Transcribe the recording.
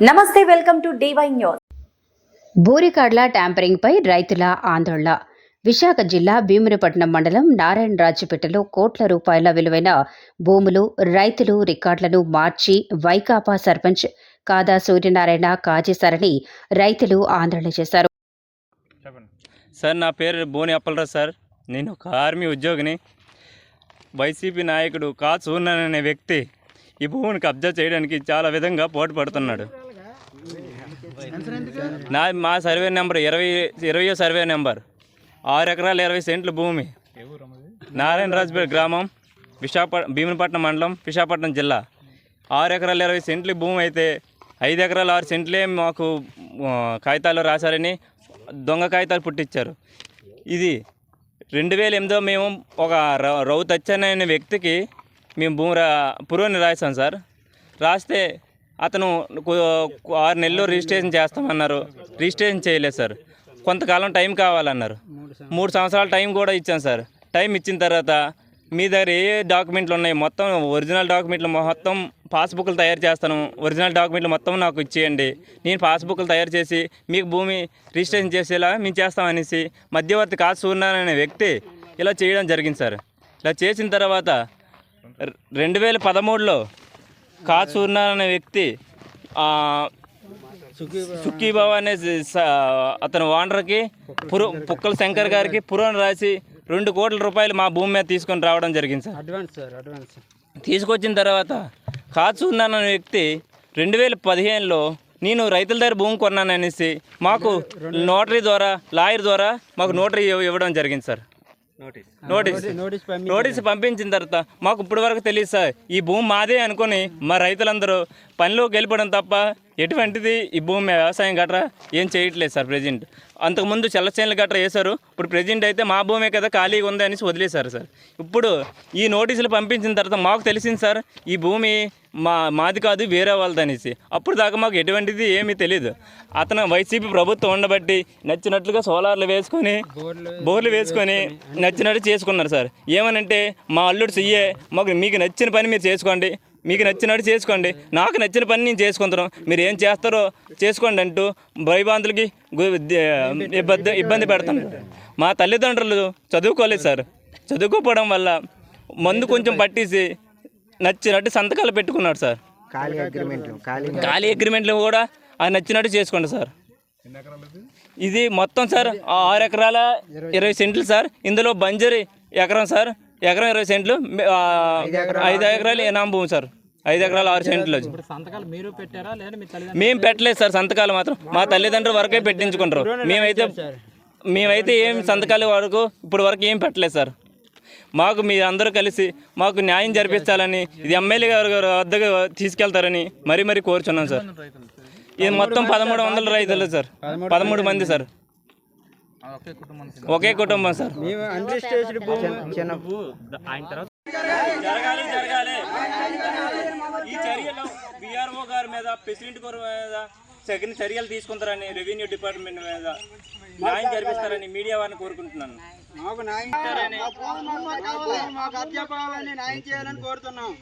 నమస్తే welcome to DY news. బూరికాడ్ల ట్యాంపరింగ్పై రైతుల ఆందోళన. విశాఖ జిల్లా భీమునిపట్నం మండలం నారాయణరాజుపేటలో కోట్ల రూపాయల విలువైన భూములు రైతులు రికార్డులను మార్చి వైకాపా సర్పంచ్ కాదా సూర్యనారాయణ కాజేశారని రైతులు ఆందోళన చేశారు. సార్ నా పేరు బోని అప్పలరావు సార్. నేను ఒక ఆర్మీ ఉద్యోగిని. వైసీపీ నాయకుడు కా సూర్యనారాయణ అనే వ్యక్తి ఈ భూమిని కబ్జా చేయడానికి చాలా విధంగా పోటీ పడుతున్నాడు నా మా సర్వే నెంబర్ ఇరవై ఇరవయో సర్వే నెంబర్. ఆరు ఎకరాల ఇరవై సెంట్ల భూమి. నారాయణరాజుపేట గ్రామం విశాఖపట్నం భీమునిపట్నం మండలం విశాఖపట్నం జిల్లా. ఆరు ఎకరాల ఇరవై సెంట్లు భూమి అయితే ఐదు ఎకరాల ఆరు సెంట్లే మాకు కాగితాలు రాశారని దొంగ కాగితాలు పుట్టించారు ఇది రెండు వేల ఎనిమిదో మేము ఒక రౌ- రౌత్ అచ్చన్ అనే వ్యక్తికి మేము భూమి రా పురోని రాసాం సార్. రాస్తే అతను ఆరు నెలలు రిజిస్ట్రేషన్ చేస్తామన్నారు. రిజిస్ట్రేషన్ చేయలేదు సార్. కొంతకాలం టైం కావాలన్నారు. మూడు సంవత్సరాల. టైం కూడా ఇచ్చాం సార్. టైం ఇచ్చిన తర్వాత మీ దగ్గర ఏ డాక్యుమెంట్లు ఉన్నాయి? మొత్తం ఒరిజినల్ డాక్యుమెంట్లు మొత్తం పాస్బుక్లు తయారు చేస్తాను. ఒరిజినల్ డాక్యుమెంట్లు మొత్తం నాకు ఇచ్చేయండి. నేను పాస్బుక్లు తయారు చేసి మీకు భూమి రిజిస్ట్రేషన్ చేసేలా మేము చేస్తామనేసి మధ్యవర్తి కాసు సూర్యనారాయణ అనే వ్యక్తి ఇలా చేయడం జరిగింది సార్. ఇలా చేసిన తర్వాత రెండు వేల పదమూడులో సూర్యనారాయణ అనే వ్యక్తి సుఖీబాబు అనే అతను ఓనర్కి పురు పుక్కల శంకర్ గారికి పురోని రాసి రెండు కోట్ల రూపాయలు మా భూమి మీద తీసుకొని రావడం జరిగింది సార్. Advance sir advance. తీసుకొచ్చిన తర్వాత కాచు ఉన్నాను అనే వ్యక్తి రెండు వేల పదిహేనులో నేను రైతుల దగ్గర భూమి కొన్నాను అనేసి మాకు నోటరీ ద్వారా లాయర్ ద్వారా మాకు నోటరీ ఇవ్వ- ఇవ్వడం జరిగింది సార్. నోటీస్. నోటీస్. పంపి నోటీస్ పంపించిన తర్వాత మాకు ఇప్పటి వరకు తెలియదు సార్. ఈ భూమి మాదే అనుకొని మా రైతులందరూ పనిలోకి వెళ్ళిపోవడం తప్ప ఎటువంటిది ఈ భూమి వ్యవసాయం గట్రా ఏం చేయట్లేదు సార్ ప్రజెంట్ అంతకుముందు చెల్లచేనులు గట్రా వేశారు ఇప్పుడు ప్రజెంట్ అయితే మా భూమే కదా ఖాళీగా ఉంది అనేసి వదిలేశారు సార్. ఇప్పుడు ఈ నోటీసులు పంపించిన తర్వాత మాకు తెలిసింది సార్ ఈ భూమి మా మాది కాదు వేరే వాళ్ళది అనేసి. అప్పుడు దాకా మాకు ఎటువంటిది ఏమీ తెలియదు అతను వైసీపీ ప్రభుత్వం ఉండబట్టి నచ్చినట్లుగా సోలార్లు వేసుకొని బోర్లు వేసుకొని నచ్చినట్టు చేసుకున్నారు సార్. ఏమనంటే మా అల్లుడు చెయ్యే మాకు మీకు నచ్చిన పని మీరు చేసుకోండి మీకు నచ్చినట్టు చేసుకోండి. నాకు నచ్చిన పని నేను చేసుకుంటాను. మీరు ఏం చేస్తారో చేసుకోండి అంటూ భయబాంతులకి ఇబ్బంది ఇబ్బంది పెడతాను. మా తల్లిదండ్రులు చదువుకోలేదు సార్. చదువుకోపోవడం వల్ల మందు కొంచెం పట్టేసి నచ్చినట్టు సంతకాలు పెట్టుకున్నాడు సార్. ఖాళీ అగ్రిమెంట్లు ఖాళీ ఖాళీ అగ్రిమెంట్లు కూడా అది నచ్చినట్టు చేసుకోండి సార్. ఇది మొత్తం సార్ ఆరు ఎకరాల ఇరవై సెంట్లు సార్. ఇందులో బంజరి ఎకరం సార్. ఎకరం ఇరవై సెంట్లు ఐదు ఎకరాలు ఎనాం భూమి సార్. ఐదు ఎకరాలు ఆరు సెంట్లు సంతకాలు మీరు పెట్టారా? లేదా మీ తల్లి మేము పెట్టలేదు సార్ సంతకాలు మాత్రం. మా తల్లిదండ్రుల వరకే పెట్టించుకుంటారు. మేమైతే మేమైతే ఏం సంతకాలు వరకు ఇప్పుడు వరకు ఏం పెట్టలేదు సార్. మాకు మీ అందరూ కలిసి మాకు న్యాయం జరిపించాలని ఇది ఎమ్మెల్యే గారు గారు వద్దకు తీసుకెళ్తారని మరీ మరీ కోరుచున్నాం సార్. ఇది మొత్తం పదమూడు వందల రైతులు సార్. పదమూడు మంది సార్. ఒకే కుటుంబం సార్. జరగాలి జరగాలి. ఈ చర్యలు బీఆర్ఓ గారి మీద ప్రెసిడెంట్ గారి మీద తగిన చర్యలు తీసుకుంటారని రెవెన్యూ డిపార్ట్మెంట్ మీద న్యాయం జరిపిస్తారని మీడియా వారిని కోరుకుంటున్నాను. మాకు న్యాయం న్యాయం చేయాలని కోరుతున్నాం.